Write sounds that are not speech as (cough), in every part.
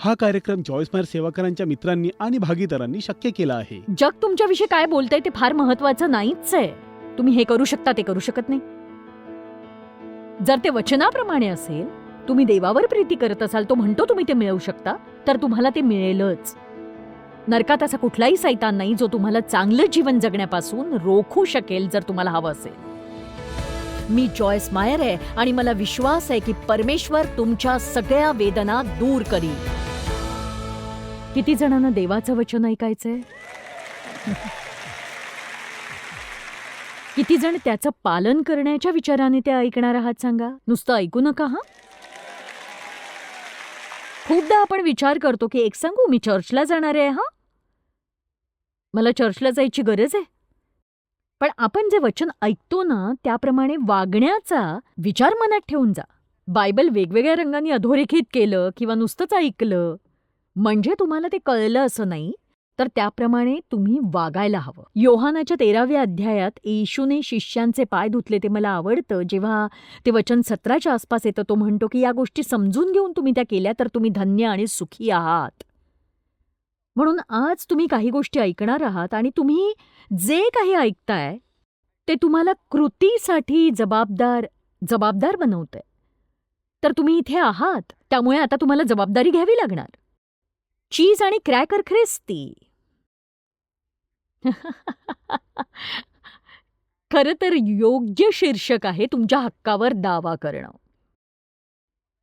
हा कार्यक्रम जॉईस मायर सेवाकरांच्या मित्रांनी आणि भागीदारांनी शक्य केला आहे. जग तुमच्याविषयी काय बोलतंय ते फार महत्वाचं नाहीच आहे. तुम्ही हे करू शकता ते करू शकत नाही. जर ते वचनाप्रमाणे असेल तुम्ही देवावर प्रीती करत असाल तो म्हणतो तुम्ही ते मिळवू शकता तर तुम्हाला ते मिळेलच. नरकात असा कुठलाही सैतान नाही जो तुम्हाला चांगलं जीवन जगण्यापासून रोखू शकेल जर तुम्हाला हवं असेल. मी जॉयस मायर आहे आणि मला विश्वास आहे की परमेश्वर तुमच्या सगळ्या वेदना दूर करी किती जणांना देवाचं वचन ऐकायचंय? किती जण त्याचं पालन करण्याच्या विचाराने ते ऐकणार आहात सांगा? नुसतं ऐकू नका हा? खूपदा आपण विचार करतो की एक सांगू मी चर्चला जाणार आहे हा? मला चर्चला जायची गरज आहे? पण आपण जे वचन ऐकतो ना त्याप्रमाणे वागण्याचा विचार मनात ठेवून जा. बायबल वेगवेगळ्या रंगांनी अधोरेखित केलं किंवा नुसतंच ऐकलं म्हणजे तुम्हाला ते कळलं असं नाही तर त्याप्रमाणे तुम्ही वागायला हवं. योहानाच्या तेराव्या अध्यायात येशूने शिष्यांचे पाय धुतले ते मला आवडतं. जेव्हा ते वचन सतराच्या आसपास येतं तो म्हणतो की या गोष्टी समजून घेऊन तुम्ही त्या केल्या तर तुम्ही धन्य आणि सुखी आहात. म्हणून आज तुम्ही काही गोष्टी ऐकणार आहात आणि तुम्ही जे काही ऐकताय ते तुम्हाला कृतीसाठी जबाबदार जबाबदार बनवतंय. तर तुम्ही इथे आहात त्यामुळे आता तुम्हाला जबाबदारी घ्यावी लागणार. चीज आणि क्रॅकर ख्रिस्ती. (laughs) खरं तर योग्य शीर्षक आहे तुमच्या हक्कावर दावा करणं.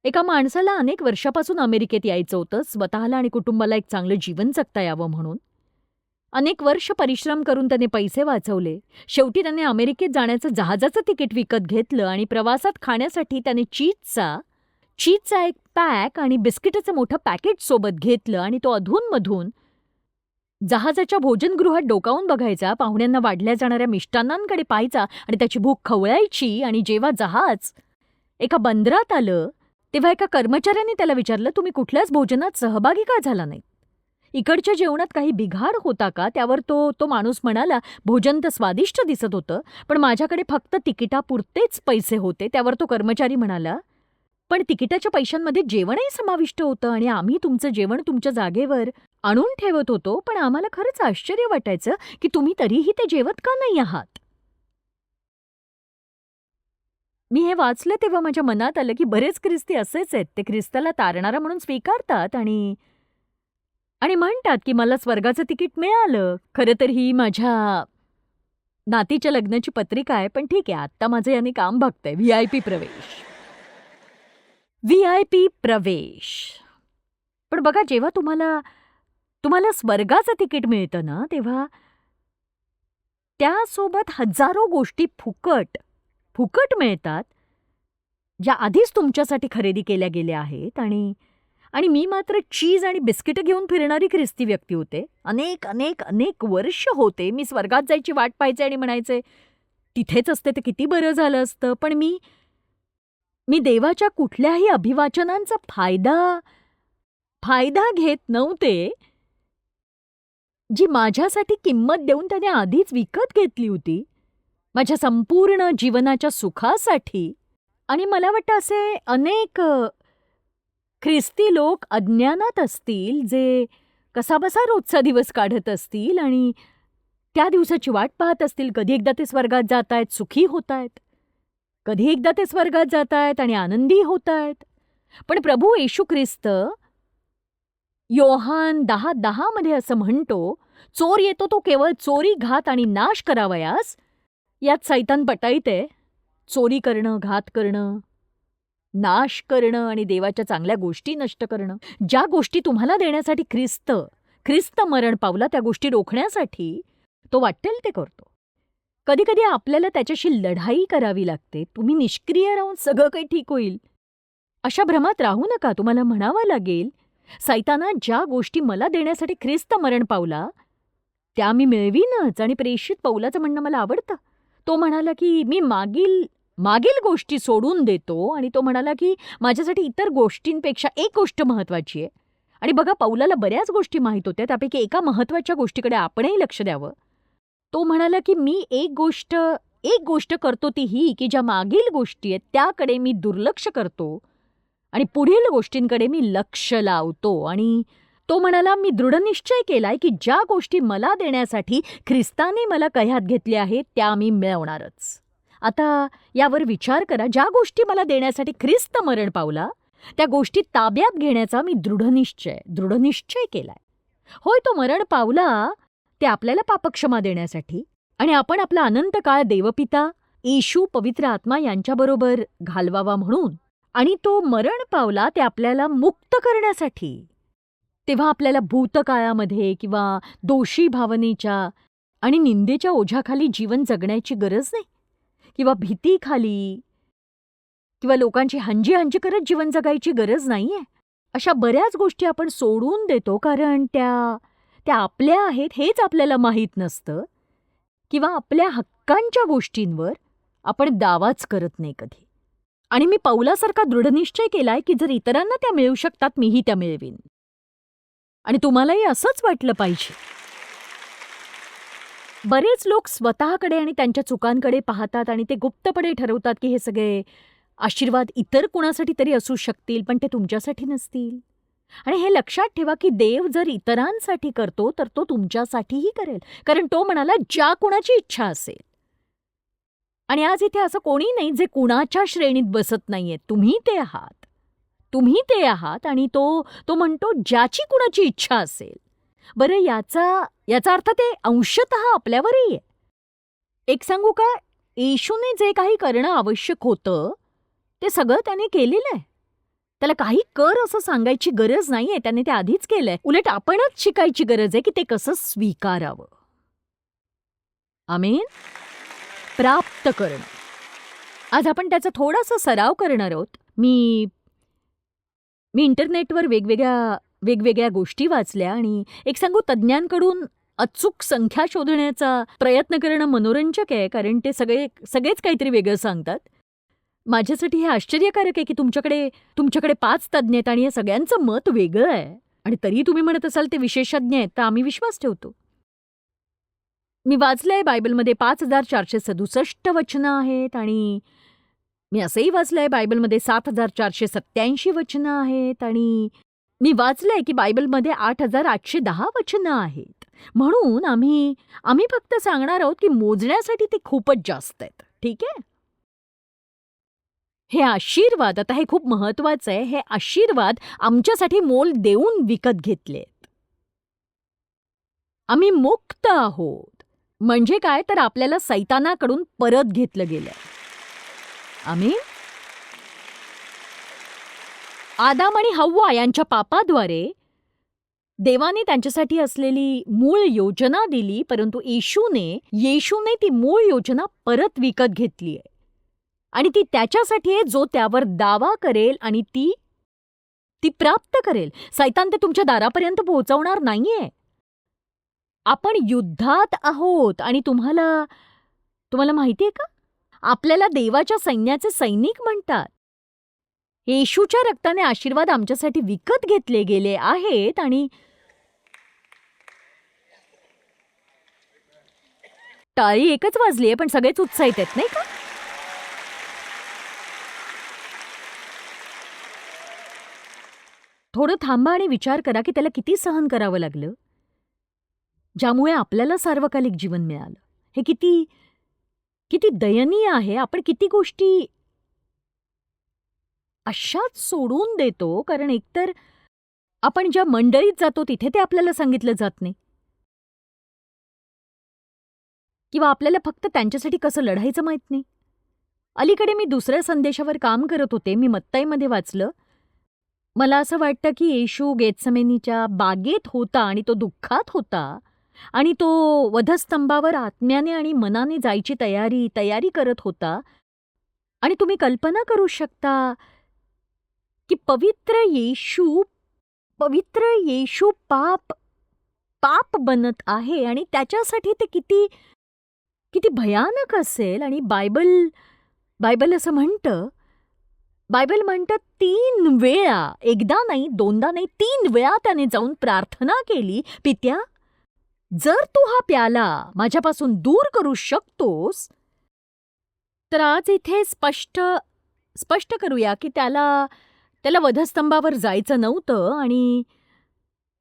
एका माणसाला अनेक वर्षापासून अमेरिकेत यायचं होतं स्वतःला आणि कुटुंबाला एक चांगलं जीवन जगता यावं म्हणून. अनेक वर्ष परिश्रम करून त्याने पैसे वाचवले. शेवटी त्याने अमेरिकेत जाण्याचं जहाजाचं तिकीट विकत घेतलं आणि प्रवासात खाण्यासाठी त्याने चीजचा चीजचा एक पॅक आणि बिस्किटाचं मोठं पॅकेट सोबत घेतलं आणि तो अधूनमधून जहाजाच्या भोजनगृहात डोकावून बघायचा पाहुण्यांना वाढल्या जाणाऱ्या मिष्टान्नांकडे पाहायचा आणि त्याची भूक खवळायची आणि जेव्हा जहाज एका बंदरात आलं तेव्हा एका कर्मचाऱ्याने त्याला विचारलं तुम्ही कुठल्याच भोजनात सहभागी का झाला नाही? इकडच्या जेवणात काही बिघाड होता का? त्यावर तो तो माणूस म्हणाला भोजन तर स्वादिष्ट दिसत होतं पण माझ्याकडे फक्त तिकिटापुरतेच पैसे होते. त्यावर तो कर्मचारी म्हणाला पण तिकिटाच्या पैशांमध्ये जेवणही समाविष्ट होतं आणि आम्ही तुमचं जेवण तुमच्या जागेवर आणून ठेवत होतो पण आम्हाला खरंच आश्चर्य वाटायचं की तुम्ही तरीही ते जेवत का नाही आहात? मी हे वाचलं तेव्हा माझ्या मनात आलं की बरेच ख्रिस्ती असेच आहेत. ते ख्रिस्ताला तारणारा म्हणून स्वीकारतात आणि आणि म्हणतात की मला स्वर्गाचं तिकीट मिळालं. खरं तर ही माझ्या नातीच्या लग्नाची पत्रिका आहे पण ठीक आहे आत्ता माझं याने काम बघतंय. व्ही आय पी प्रवेश. व्ही आय पी प्रवेश. पण बघा जेव्हा तुम्हाला तुम्हाला स्वर्गाचं तिकीट मिळतं ना तेव्हा त्यासोबत हजारो गोष्टी फुकट. फुकट मिळतात ज्या आधीच तुमच्यासाठी खरेदी केल्या गेल्या आहेत आणि आणि मी मात्र चीज आणि बिस्किटं घेऊन फिरणारी ख्रिस्ती व्यक्ती होते. अनेक अनेक अनेक वर्ष होते मी स्वर्गात जायची वाट पाहायचे आणि म्हणायचे तिथेच असते तर किती बरं झालं असतं पण मी मी देवाच्या कुठल्याही अभिवाचनांचा फायदा फायदा घेत नव्हते जी माझ्यासाठी किंमत देऊन त्याने आधीच विकत घेतली होती. माझ्या संपूर्ण जीवनाच्या सुखासाठी. आणि मला वाटतं असे अनेक ख्रिस्ती लोक अज्ञानात असतील जे कसाबसा रोजचा दिवस काढत असतील आणि त्या दिवसाची वाट पाहत असतील कधी एकदा ते स्वर्गात जात आहेत सुखी होत आहेत कधी एकदा ते स्वर्गात जात आहेत आणि आनंदी होत आहेत पण प्रभू येशू ख्रिस्त योहान दहा दहामध्ये असं म्हणतो चोर येतो तो केवळ चोरी घात आणि नाश करावयास यात सैतान पटाईते चोरी करणं घात करणं नाश करणं आणि देवाच्या चांगल्या गोष्टी नष्ट करणं. ज्या गोष्टी तुम्हाला देण्यासाठी ख्रिस्त ख्रिस्त मरण पावला त्या गोष्टी रोखण्यासाठी तो वाटेल ते करतो. कधीकधी आपल्याला त्याच्याशी लढाई करावी लागते. तुम्ही निष्क्रिय राहून सगळं काही ठीक होईल. अशा भ्रमात राहू नका. तुम्हाला म्हणावं लागेल सैताना ज्या गोष्टी मला देण्यासाठी ख्रिस्त मरण पावला त्या मी मिळवीनच आणि प्रेषित पौलाचं म्हणणं मला आवडतं. तो म्हणाला की मी मागील मागील गोष्टी सोडून देतो. आणि तो म्हणाला की माझ्यासाठी इतर गोष्टींपेक्षा एक गोष्ट महत्त्वाची आहे. आणि बघा पौलाला बऱ्याच गोष्टी माहीत होत्या त्यापैकी एका महत्त्वाच्या गोष्टीकडे आपणही लक्ष द्यावं. तो म्हणाला की मी एक गोष्ट एक गोष्ट करतो ती ही की ज्या मागील गोष्टी आहेत त्याकडे मी दुर्लक्ष करतो आणि पुढील गोष्टींकडे मी लक्ष लावतो. आणि तो म्हणाला मी दृढनिश्चय केलाय की ज्या गोष्टी मला देण्यासाठी ख्रिस्ताने मला कह्यात घेतल्या आहेत त्या मी मिळवणारच. आता यावर विचार करा ज्या गोष्टी मला देण्यासाठी ख्रिस्त मरण पावला त्या गोष्टी ताब्यात घेण्याचा मी दृढनिश्चय दृढनिश्चय केलाय. होय तो मरण पावला ते आपल्याला पापक्षमा देण्यासाठी. आणि आपण आपला अनंत काळ देवपिता येशू पवित्र आत्मा यांच्याबरोबर घालवावा म्हणून. आणि तो मरण पावला ते आपल्याला मुक्त करण्यासाठी. तेव्हा आपल्याला भूतकाळामध्ये किंवा दोषी भावनेच्या आणि निंदेच्या ओझ्याखाली जीवन जगण्याची गरज नाही. किंवा भीतीखाली किंवा लोकांची हंजी हंजी करत जीवन जगायची गरज नाहीये. अशा बऱ्याच गोष्टी आपण सोडून देतो कारण त्या त्या आपल्या आहेत हेच आपल्याला माहीत नसतं. किंवा आपल्या हक्कांच्या गोष्टींवर आपण दावाच करत नाही कधी. आणि मी पावलासारखा दृढनिश्चय केलाय की जर इतरांना त्या मिळू शकतात मीही त्या मिळवीन. आणि तुम्हालाही असंच वाटलं पाहिजे. बरेच लोक स्वतःकडे आणि त्यांच्या चुकांकडे पाहतात आणि ते गुप्तपणे ठरवतात की हे सगळे आशीर्वाद इतर कुणासाठी तरी असू शकतील पण ते तुमच्यासाठी नसतील. आणि हे लक्षात ठेवा की देव जर इतरांसाठी करतो तर तो तुमच्यासाठीही करेल. कारण तो म्हणाला ज्या कुणाची इच्छा असेल. आणि आज इथे असं कोणी नाही जे कुणाच्या श्रेणीत बसत नाहीये. तुम्ही ते आहात. तुम्ही ते आहात आणि तो तो म्हणतो ज्याची कुणाची इच्छा असेल. बरं याचा याचा अर्थ ते अंशत आपल्यावरही आहे. एक सांगू का? येशूने जे काही करणं आवश्यक होतं ते सगळं त्याने केलेलं आहे. त्याला काही कर असं सांगायची गरज नाहीये त्याने ते आधीच केलंय उलट आपणच शिकायची गरज आहे की ते कसं स्वीकारावं. आमेन? प्राप्त करणं. आज आपण त्याचा थोडासा सराव करणार आहोत. मी मी इंटरनेटवर वेगवेगळ्या वेगवेगळ्या गोष्टी वाचल्या आणि एक सांगू तज्ज्ञांकडून अचूक संख्या शोधण्याचा प्रयत्न करणं मनोरंजक आहे कारण ते सगळे सगळेच काहीतरी वेगळं सांगतात. माझ्यासाठी हे आश्चर्यकारक आहे की तुमच्याकडे तुमच्याकडे पाच तज्ज्ञ आहेत आणि या सगळ्यांचं मत वेगळं आहे. आणि तरी तुम्ही म्हणत असाल ते विशेषज्ञ आहेत तर आम्ही विश्वास ठेवतो. मी वाचलंय बायबलमध्ये पाच हजार चारशे सदुसष्ट वचनं आहेत आणि मी असंही वाचलंय बायबलमध्ये सात हजार चारशे सत्याऐंशी वचनं आहेत आणि मी वाचलंय की बायबलमध्ये आठ हजार आठशे दहा वचनं आहेत. म्हणून आम्ही आम्ही फक्त सांगणार आहोत की मोजण्यासाठी ते खूपच जास्त आहेत. ठीक आहे? हे आशीर्वाद आता हे खूप महत्वाचं आहे हे आशीर्वाद आमच्यासाठी मोल देऊन विकत घेतलेत. आम्ही मुक्त आहोत. म्हणजे काय? तर आपल्याला सैतानाकडून परत घेतलं गेलं आम्ही आदाम आणि हव्वा यांच्या पापाद्वारे देवाने त्यांच्यासाठी असलेली मूळ योजना दिली परंतु येशूने येशूने ती मूळ योजना परत विकत घेतली आहे. आणि ती त्याच्यासाठी आहे जो त्यावर दावा करेल आणि ती ती प्राप्त करेल. सैतान ते तुमच्या दारापर्यंत पोहोचवणार नाहीये. आपण युद्धात आहोत आणि तुम्हाला तुम्हाला माहितीये का? आपल्याला देवाच्या सैन्याचे सैनिक म्हणतात. येशूच्या रक्ताने आशीर्वाद आमच्यासाठी विकत घेतले गेले आहेत आणि टाळी एकच वाजली आहे पण सगळेच उत्साहित आहेत नाही का? थोडं थांबा आणि विचार करा की त्याला किती सहन करावं लागलं. ज्यामुळे आपल्याला सार्वकालिक जीवन मिळालं. हे किती किती दयनीय आहे. आपण किती गोष्टी अशाच सोडून देतो. कारण एकतर आपण ज्या मंडळीत जातो तिथे ते आपल्याला सांगितलं जात नाही. किंवा आपल्याला फक्त त्यांच्यासाठी कसं लढायचं माहीत नाही. अलीकडे मी दुसऱ्या संदेशावर काम करत होते. मी मत्ताईमध्ये वाचलं. मला असं वाटतं की येशू गेतसमेनीच्या बागेत होता आणि तो दुःखात होता. आणि तो वधस्तंभावर आत्म्याने आणि मनाने जायची तयारी तयारी करत होता. आणि तुम्ही कल्पना करू शकता की पवित्र येशू पवित्र येशू पाप पाप बनत आहे आणि त्याच्यासाठी ते किती किती भयानक असेल. आणि बायबल बायबल असं म्हणतं बायबल म्हणतं तीन वेळा एकदा नाही दोनदा नाही तीन वेळा त्याने जाऊन प्रार्थना केली. पित्या जर तू हा प्याला माझ्यापासून दूर करू शकतोस तर आज इथे स्पष्ट स्पष्ट करूया की त्याला त्याला वधस्तंभावर जायचं नव्हतं आणि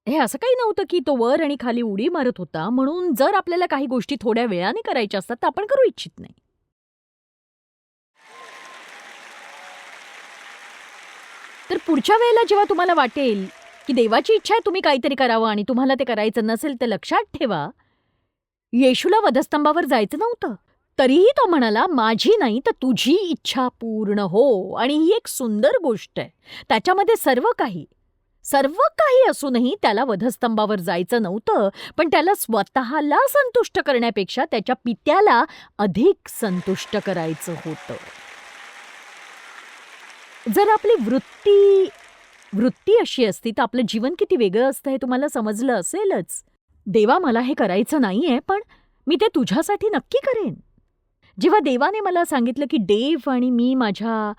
हे असं काही नव्हतं की तो वर आणि खाली उडी मारत होता. म्हणून जर आपल्याला काही गोष्टी थोड्या वेळाने करायच्या असतात तर आपण करू इच्छित नाही. तर पुढच्या वेळेला जेव्हा तुम्हाला वाटेल की देवाची इच्छा आहे तुम्ही काहीतरी करावं आणि तुम्हाला ते करायचं नसेल तर लक्षात ठेवा. येशूला वधस्तंभावर जायचं नव्हतं. तरीही तो म्हणाला माझी नाही तर तुझी इच्छा पूर्ण हो आणि ही एक सुंदर गोष्ट आहे. त्याच्यामध्ये सर्व काही सर्व काही असूनही त्याला वधस्तंभावर जायचं नव्हतं पण त्याला स्वतःला संतुष्ट करण्यापेक्षा त्याच्या पित्याला अधिक संतुष्ट करायचं होतं. जर आपली वृत्ती वृत्ती अशी असती तर आपलं जीवन किती वेगळं असतं हे तुम्हाला समजलं असेलच. देवा मला हे करायचं नाहीये पण मी ते तुझ्यासाठी नक्की करेन. जेव्हा देवाने मला सांगितलं की देव आणि मी माझ्या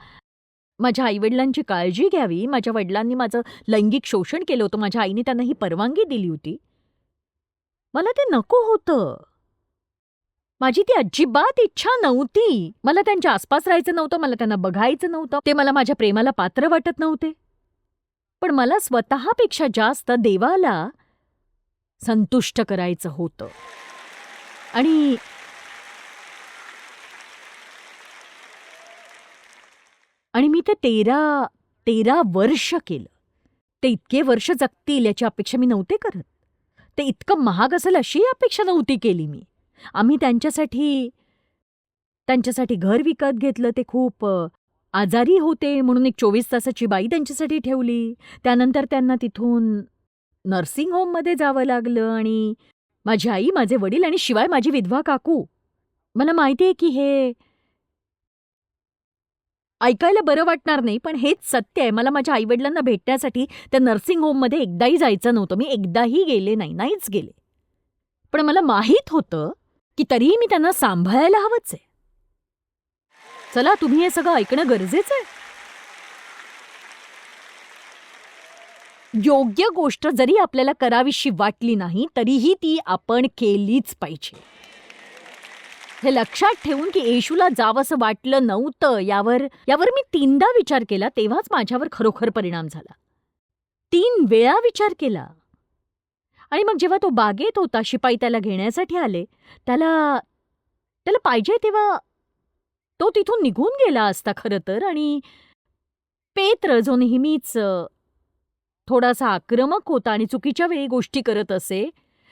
माझ्या आईवडिलांची काळजी घ्यावी माझ्या वडिलांनी माझं लैंगिक शोषण केलं होतं माझ्या आईने त्यांना ही परवानगी दिली होती मला ते नको होतं. माझी ती अजिबात इच्छा नव्हती. मला त्यांच्या आसपास राहायचं नव्हतं मला त्यांना बघायचं नव्हतं. ते मला माझ्या प्रेमाला पात्र वाटत नव्हते. पण मला स्वतःपेक्षा जास्त देवाला संतुष्ट करायचं होतं. आणि आणि मी ते तेरा तेरा वर्ष केलं. ते इतके वर्ष जगतील याची अपेक्षा मी नव्हते करत. ते इतकं महाग असेल अशी अपेक्षा नव्हती केली मी. आम्ही त्यांच्यासाठी त्यांच्यासाठी घर विकत घेतलं ते खूप आजारी होते म्हणून एक चोवीस तासाची बाई त्यांच्यासाठी ठेवली. त्यानंतर त्यांना तिथून नर्सिंग होममध्ये जावं लागलं आणि माझी आई माझे वडील आणि शिवाय माझी विधवा काकू. मला माहिती आहे की हे ऐकायला बरं वाटणार नाही पण हेच सत्य आहे. मला माझ्या आईवडिलांना भेटण्यासाठी त्या नर्सिंग होममध्ये एकदाही जायचं नव्हतं. मी एकदाही गेले नाही नाहीच गेले. पण मला माहीत होतं की तरीही मी त्यांना सांभाळायला हवंच आहे. चला तुम्ही हे सगळं ऐकणं गरजेचं आहे. योग्य गोष्ट जरी आपल्याला करावीशी वाटली नाही तरीही ती आपण केलीच पाहिजे. हे लक्षात ठेवून की येशूला जावंसं वाटलं नव्हतं यावर यावर मी तीनदा विचार केला तेव्हाच माझ्यावर खरोखर परिणाम झाला. तीन वेळा विचार केला. आणि मग जेव्हा तो बागेत होता शिपाई त्याला घेण्यासाठी आले त्याला त्याला पाहिजे तेव्हा तो तिथून निघून गेला असता खरं तर आणि पेत्र जो नेहमीच थोडासा आक्रमक होता आणि चुकीच्या वेळी गोष्टी करत असे.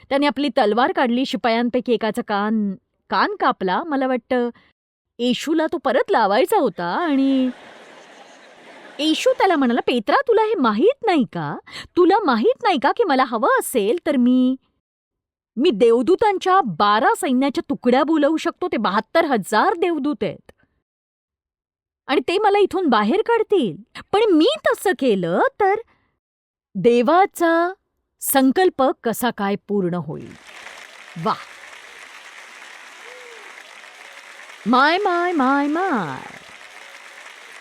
त्याने आपली तलवार काढली शिपायांपैकी एकाचा कान कान कापला. मला वाटतं येशूला तो परत लावायचा होता आणि येशू त्याला म्हणाला पेत्रा तुला हे माहीत नाही का? तुला माहीत नाही का की मला हवं असेल तर मी मी देवदूतांच्या बारा सैन्याच्या तुकड्या बोलवू शकतो ते बहात्तर हजार देवदूत आहेत. आणि ते मला इथून बाहेर काढतील. पण मी तसं केलं तर देवाचा संकल्प कसा काय पूर्ण होईल? वा माय माय माय माय!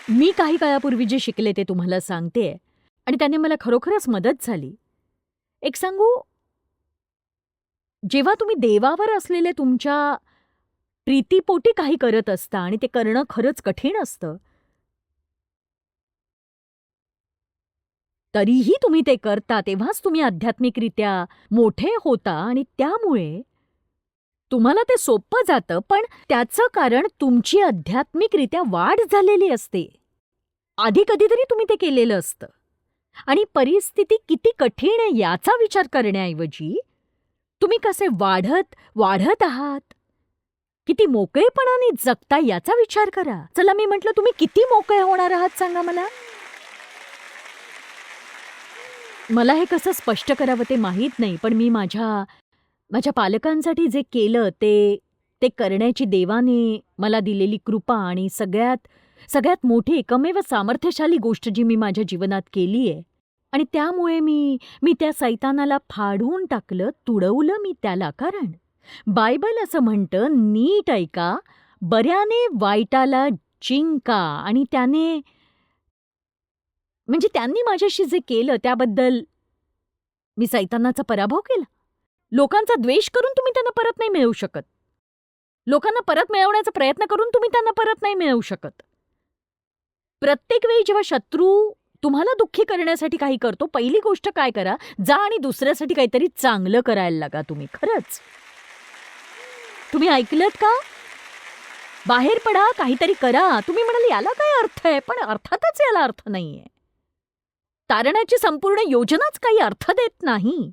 मी काही काळापूर्वी जे शिकले ते तुम्हाला सांगते आणि त्याने मला खरोखरच मदत झाली. एक सांगू? जेव्हा तुम्ही देवावर असलेले तुमच्या प्रीतीपोटी काही करत असता आणि ते करणं खरंच कठीण असतं तरीही तुम्ही ते करता तेव्हाच तुम्ही आध्यात्मिकरित्या मोठे होता आणि त्यामुळे तुम्हाला ते सोपं जातं पण त्याचं कारण तुमची आध्यात्मिकरित्या वाढ झालेली असते. आधी कधीतरी तुम्ही ते केलेलं असतं. आणि परिस्थिती किती कठीण आहे याचा विचार करण्याऐवजी तुम्ही कसे वाढत वाढत आहात? किती मोकळेपणाने जगता याचा विचार करा. चला मी म्हटलं तुम्ही किती मोकळे होणार आहात सांगा मला? मला हे कसं स्पष्ट करावं ते माहीत नाही पण मी माझ्या माझ्या पालकांसाठी जे केलं ते ते करण्याची देवाने मला दिलेली कृपा आणि सगळ्यात सगळ्यात मोठी एकमेव सामर्थ्यशाली गोष्ट जी मी माझ्या जीवनात केली आहे आणि त्यामुळे मी मी त्या सैतानाला फाडून टाकलं तुडवलं मी त्याला. कारण बायबल असं म्हणतं नीट ऐका बऱ्याने वाईटाला जिंका. आणि त्याने म्हणजे त्यांनी माझ्याशी जे केलं त्याबद्दल मी सैतानाचा पराभव केला. लोकांचा द्वेष करून तुम्ही त्यांना परत नाही मिळवू शकत. लोकांना परत मिळवण्याचा प्रयत्न करून तुम्ही त्यांना परत नाही मिळवू शकत. प्रत्येक वेळी जेव्हा शत्रू तुम्हाला दुःखी करण्यासाठी काही करतो पहिली गोष्ट काय करा जा आणि दुसऱ्यासाठी काहीतरी चांगलं करायला लागा तुम्ही खरंच. तुम्ही ऐकलत का? बाहेर पडा काहीतरी करा. तुम्ही म्हणाल याला काय अर्थ आहे? पण अर्थातच याला अर्थ नाहीये. तारणाची संपूर्ण योजनाच काही अर्थ देत नाही.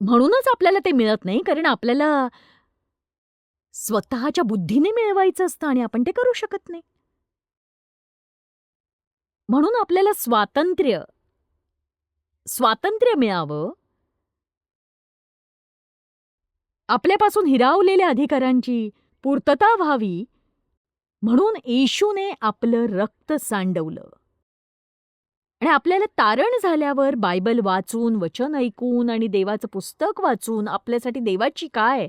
म्हणूनच आपल्याला ते मिळत नाही कारण आपल्याला स्वतःच्या बुद्धीने मिळवायचं असतं आणि आपण ते करू शकत नाही. म्हणून आपल्याला स्वातंत्र्य. स्वातंत्र्य मिळावं. आपल्यापासून हिरावलेल्या अधिकारांची पूर्तता व्हावी. म्हणून येशूने आपलं रक्त सांडवलं. आणि आपल्याला तारण झाल्यावर बायबल वाचून वचन ऐकून आणि देवाचं पुस्तक वाचून आपल्यासाठी देवाची काय?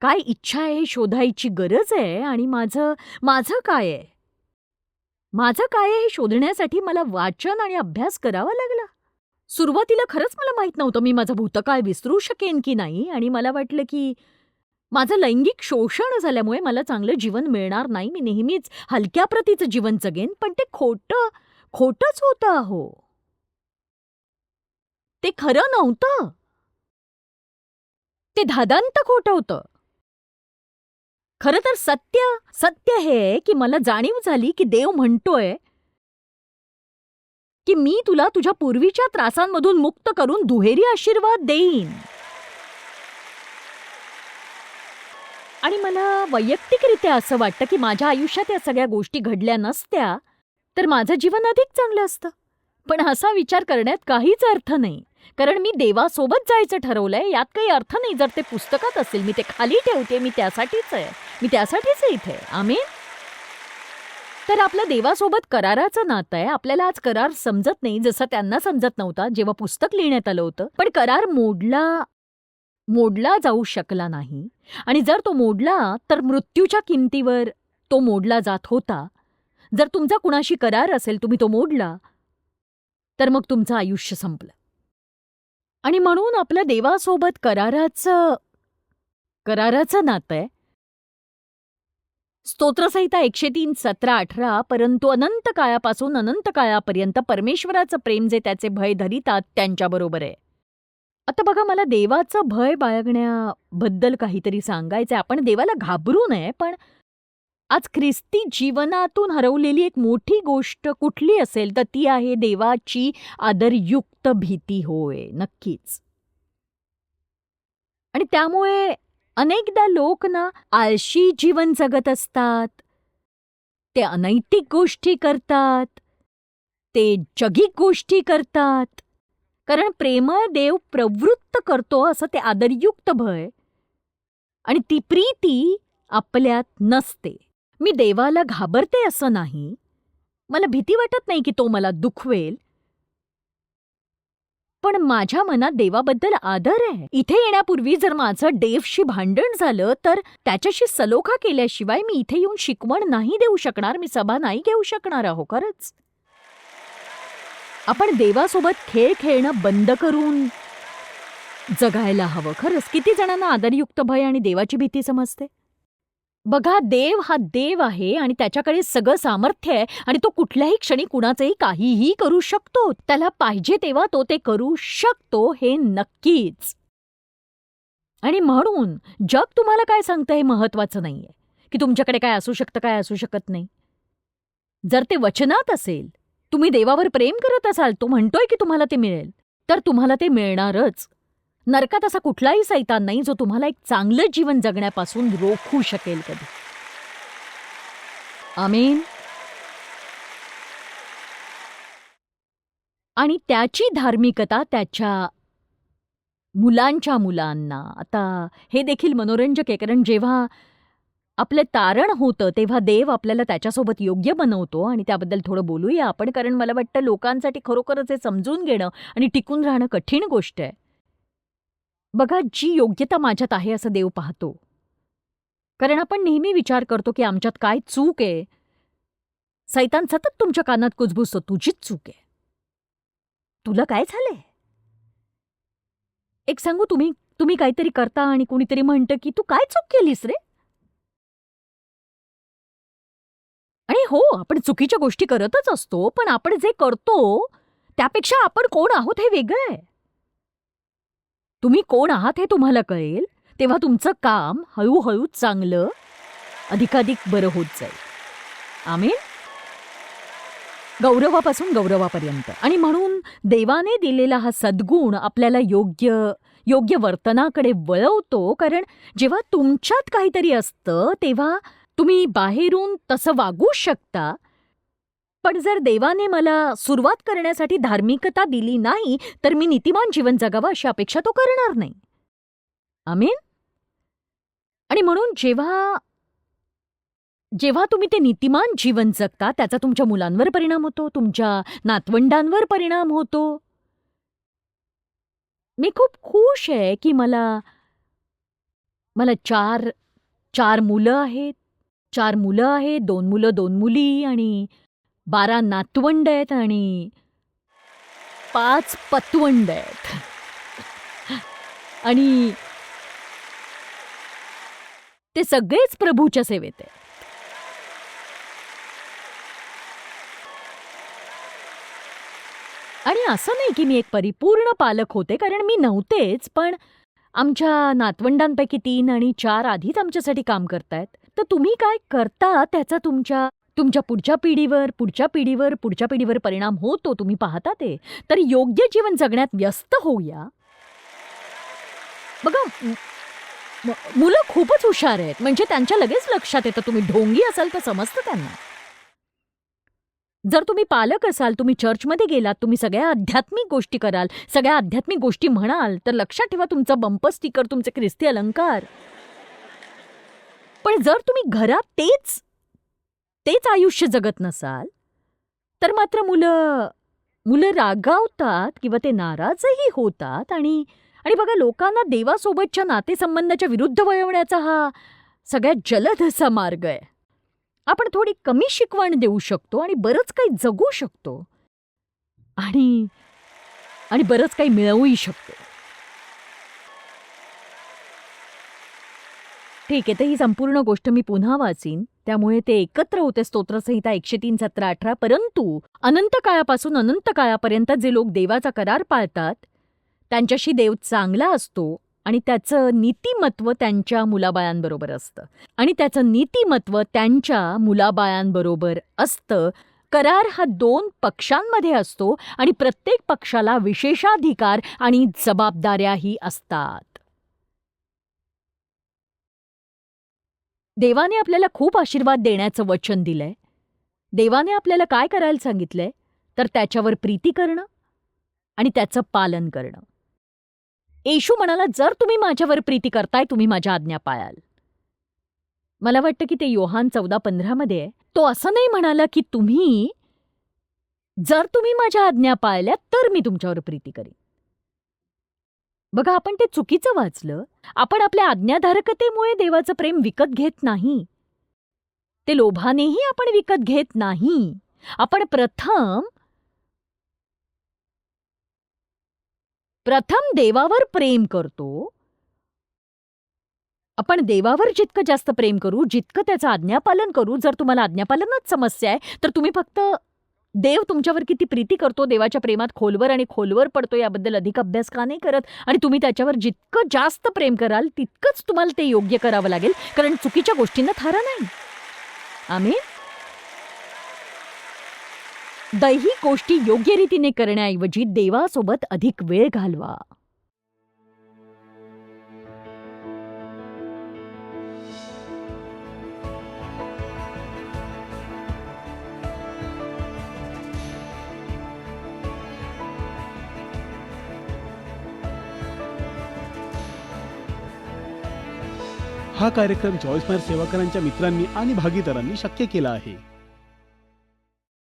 काय इच्छा आहे हे शोधायची गरज आहे? आणि माझं माझं काय आहे? माझं काय हे शोधण्यासाठी मला वाचन आणि अभ्यास करावा लागला. सुरुवातीला खरंच मला माहीत नव्हतं मी माझं भूतकाळ विसरू शकेन की नाही आणि मला वाटलं की माझं लैंगिक शोषण झाल्यामुळे मला चांगलं जीवन मिळणार नाही. मी नेहमीच हलक्या प्रतीचं जीवन जगेन पण ते खोटं खोटंच होतं अहो. ते खरं नव्हतं. ते धादांत खोटं होतं. खरं तर सत्य सत्य हे की मला जाणीव झाली की देव म्हणतोय की मी तुला तुझ्या पूर्वीच्या त्रासांमधून मुक्त करून दुहेरी आशीर्वाद देईन. आणि मला वैयक्तिकरित्या असं वाटतं की माझ्या आयुष्यात या सगळ्या गोष्टी घडल्या नसत्या तर माझं जीवन अधिक चांगलं असतं. पण असा विचार करण्यात काहीच अर्थ नाही. कारण मी देवासोबत जायचं ठरवलंय यात काही अर्थ नाही. जर ते पुस्तकात असेल मी ते खाली ठेवते मी त्यासाठीच आहे. मी त्यासाठीच आहे इथे. आम्ही तर आपलं देवासोबत कराराचं नातं आहे. आपल्याला आज करार समजत नाही. जसं त्यांना समजत नव्हता जेव्हा पुस्तक लिहिण्यात आलं होतं. पण करार मोडला मोडला जाऊ शकला नाही. आणि जर तो मोडला तर मृत्यूच्या किमतीवर तो मोडला जात होता. जर तुमचा कुणाशी करार असेल तुम्ही तो मोडला तर मग तुमचं आयुष्य संपलं. आणि म्हणून आपलं देवासोबत कराराचं कराराचं नातं आहे. स्तोत्रसहिता एकशे तीन सतरा अठरा परंतु अनंत काळापासून अनंत काळापर्यंत परमेश्वराचं प्रेम जे त्याचे भय धरितात त्यांच्याबरोबर आहे. आता बघा मला देवाचं भय बाळगण्याबद्दल काहीतरी सांगायचं आपण देवाला घाबरू नये पण आज ख्रिस्ती जीवनातून हरवलेली एक मोठी गोष्ट कुठली असेल तर ती आहे देवाची आदरयुक्त भीती होय नक्कीच. आणि त्यामुळे अनेकदा लोक ना आळशी जीवन जगत असतात. ते अनैतिक गोष्टी करतात. ते जगिक गोष्टी करतात. कारण प्रेमळ देव प्रवृत्त करतो असं ते आदरयुक्त भय. आणि ती प्रीती आपल्यात नसते. मी देवाला घाबरते असं नाही. मला भीती वाटत नाही की तो मला दुखवेल. पण माझ्या मनात देवाबद्दल आदर आहे. इथे येण्यापूर्वी जर माझं डेवशी भांडण झालं तर त्याच्याशी सलोखा केल्याशिवाय मी इथे येऊन शिकवण नाही देऊ शकणार मी सभा नाही घेऊ शकणार आहो खरंच. आपण देवासोबत खेळ खेळणं बंद करून जगायला हवं खरंच. किती जणांना आदरयुक्त भय आणि देवाची भीती समजते? बघा देव हा देव आहे आणि त्याच्याकडे सगळं सामर्थ्य आहे आणि तो कुठल्याही क्षणी कुणाचंही काहीही करू शकतो. त्याला पाहिजे तेव्हा तो ते करू शकतो हे नक्कीच. आणि म्हणून जग तुम्हाला काय सांगतं हे महत्वाचं नाहीये. की तुमच्याकडे काय असू शकतं काय असू शकत नाही. जर ते वचनात असेल तुम्ही देवावर प्रेम करत असाल तो म्हणतोय की तुम्हाला ते मिळेल. तर तुम्हाला ते मिळणारच. नरकात असा कुठलाही सैतान नाही जो तुम्हाला एक चांगलं जीवन जगण्यापासून रोखू शकेल कधी. आमीन. आणि त्याची धार्मिकता त्याच्या मुलांच्या मुलांना. आता हे देखील मनोरंजक आहे कारण जेव्हा आपलं तारण होतं तेव्हा देव आपल्याला त्याच्यासोबत योग्य बनवतो आणि त्याबद्दल थोडं बोलूया आपण कारण मला वाटतं लोकांसाठी खरोखरच हे समजून घेणं आणि टिकून राहणं कठीण गोष्ट आहे. बघा जी योग्यता माझ्यात आहे असं देव पाहतो. कारण आपण नेहमी विचार करतो की आमच्यात काय चूक आहे. सैतान सतत तुमच्या कानात कुजबुजतो तुझीच चूक आहे. तुला काय झालंय? एक सांगू तुम्ही? तुम्ही काहीतरी करता आणि कुणीतरी म्हणतं की तू काय चूक केलीस रे? आणि हो आपण चुकीच्या गोष्टी करतच असतो पण आपण जे करतो त्यापेक्षा आपण कोण आहोत हे वेगळं आहे. तुम्ही कोण आहात हे तुम्हाला कळेल? तेव्हा तुमचं काम हळूहळू चांगलं अधिकाधिक बरं होत जाईल. आम्ही गौरवापासून गौरवापर्यंत. आणि म्हणून देवाने दिलेला हा सद्गुण आपल्याला योग्य योग्य वर्तनाकडे वळवतो कारण जेव्हा तुमच्यात काहीतरी असतं तेव्हा तुम्ही बाहेरून तसं वागू शकता पण जर देवाने मला सुरुवात करण्यासाठी धार्मिकता दिली नाही तर मी नीतिमान जीवन जगावं अशी अपेक्षा तो करणार नाही. आमीन? आणि म्हणून जेव्हा जेव्हा तुम्ही ते नीतिमान जीवन जगता त्याचा तुमच्या मुलांवर परिणाम होतो तुमच्या नातवंडांवर परिणाम होतो. मी खूप खुश आहे की मला मला चार चार मुलं आहेत. चार मुलं आहेत दोन मुलं दोन मुली आणि बारा नातवंड आहेत आणि पाच पतवंड आहेत. आणि ते सगळेच प्रभूच्या सेवेत आहेत. आणि असं नाही की मी एक परिपूर्ण पालक होते कारण मी नव्हतेच पण आमच्या नातवंडांपैकी तीन आणि चार आधीच आमच्यासाठी काम करतायत. तर तुम्ही काय करता त्याचा तुमच्या तुमच्या पुढच्या पिढीवर पुढच्या पिढीवर पुढच्या पिढीवर परिणाम होतो तुम्ही पाहता ते. तर योग्य जीवन जगण्यात व्यस्त होऊया. बघा मुलं खूपच हुशार आहेत. म्हणजे त्यांच्या लगेच लक्षात येतं. तुम्ही ढोंगी असाल तर समजतं त्यांना. जर तुम्ही पालक असाल तुम्ही चर्चमध्ये गेलात तुम्ही सगळ्या आध्यात्मिक गोष्टी कराल सगळ्या आध्यात्मिक गोष्टी म्हणाल तर लक्षात ठेवा तुमचं बंप स्टिकर तुमचे ख्रिस्ती अलंकार. पण जर तुम्ही घरात तेच तेच आयुष्य जगत नसाल तर मात्र मुलं मुलं रागावतात किंवा ते नाराजही होतात आणि आणि बघा लोकांना देवासोबतच्या नातेसंबंधाच्या विरुद्ध वळवण्याचा हा सगळ्यात जलद असा मार्ग आहे. आपण थोडी कमी शिकवण देऊ शकतो आणि बरंच काही जगू शकतो. आणि आणि बरंच काही मिळवूही शकतो. ठीक आहे तर ही संपूर्ण गोष्ट मी पुन्हा वाचीन. त्यामुळे ते एकत्र होते. स्तोत्रसंहिता एकशे तीन सतरा अठरा. परंतु अनंत काळापासून अनंत काळापर्यंत जे लोक देवाचा करार पाळतात त्यांच्याशी देव चांगला असतो आणि त्याचं नीतिमत्व त्यांच्या मुलाबाळांबरोबर असतं. आणि त्याचं नीतिमत्व त्यांच्या मुलाबाळांबरोबर असतं. करार हा दोन पक्षांमध्ये असतो आणि प्रत्येक पक्षाला विशेषाधिकार आणि जबाबदाऱ्याही असतात. देवाने आपल्याला खूप आशीर्वाद देण्याचं वचन दिलंय. देवाने आपल्याला काय करायला सांगितलंय? तर त्याच्यावर प्रीती करणं आणि त्याचं पालन करणं. येशू म्हणाला जर तुम्ही माझ्यावर प्रीती करताय तुम्ही माझ्या आज्ञा पाळाल. मला वाटतं की ते योहान चौदा पंधरामध्ये तो असं नाही म्हणाला की तुम्ही जर तुम्ही माझ्या आज्ञा पाळल्या तर मी तुमच्यावर प्रीती करीन. बघा आपण ते चुकीचं वाचलं. आपण आपल्या आज्ञाधारकतेमुळे देवाचं प्रेम विकत घेत नाही. ते लोभानेही आपण विकत घेत नाही. आपण प्रथम प्रथम देवावर प्रेम करतो. आपण देवावर जितकं जास्त प्रेम करू जितकं त्याचं आज्ञापालन करू जर तुम्हाला आज्ञापालनच समस्या आहे तर तुम्ही फक्त देव तुमच्यावर किती प्रीती करतो देवाच्या प्रेमात खोलवर आणि खोलवर पडतो याबद्दल अधिक अभ्यास का नाही करत? आणि तुम्ही त्याच्यावर जितकं जास्त प्रेम कराल तितकंच तुम्हाला ते योग्य करावं लागेल कारण चुकीच्या गोष्टींना थारा नाही. आम्ही दैही गोष्टी योग्य रीतीने करण्याऐवजी देवासोबत अधिक वेळ घालवा. हा कार्यक्रम जॉईस मायर सेवाकरांच्या मित्रांनी आणि भागीदारांनी शक्य केला आहे.